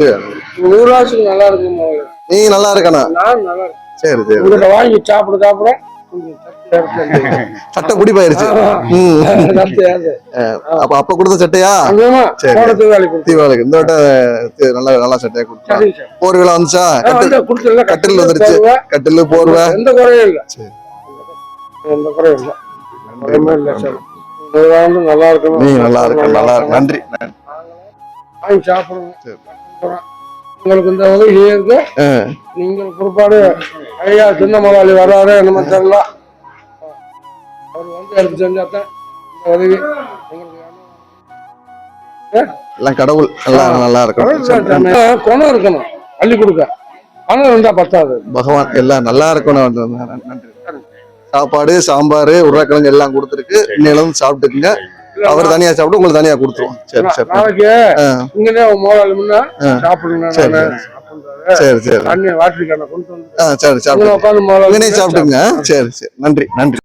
நூறுவாய்க்கு நல்லா இருக்கும். நீங்க நல்லா இருக்கணும் சரி சரி. உங்கள்கிட்ட வாங்கி சாப்பிட சாப்பிட. சட்டை குடி போயிருச்சு. அப்ப கொடுத்த சட்டையா. தீபாவளிக்கு. இந்த வட்ட நல்லா நல்லா சட்டையா கொடுத்தா. போர்வை வந்துச்சா? கட்டில் வந்துருச்சு. கட்டில் போர்வை. எந்த குறையும் இல்லை. எந்த இல்லை. நல்லா இருக்கணும். நீங்க நல்லா இருக்க நல்லா இருக்கு நன்றி. வாங்கி சரி. உங்களுக்கு இந்த உதவி ஆ. நீங்கள் பொறுப்பாடு ஐயா சின்ன முதலாளி வர்றாரு என்னமோ தெரியல அவர் வந்து எடுத்து செஞ்சாத்தான் இந்த உதவி எல்லாம் கடவுள் நல்லா நல்லா இருக்கணும். குணம் இருக்கணும். அள்ளி கொடுக்க. பணம் இருந்தா பத்தாது. பகவான் எல்லாம் நல்லா இருக்கணும். நன்றி சாப்பாடு சாம்பார் உருளைக்கிழங்கு எல்லாம் கொடுத்துருக்கு. இன்னையில சாப்பிட்டுக்குங்க. அவர் தனியா சாப்பிட்டு உங்களுக்கு தனியா கொடுத்துருவோம். சரி சரி. சாப்பிடுங்க சரி. சரி. ஆ சரி சாப்பிட்டுங்க சரி சரி. நன்றி நன்றி.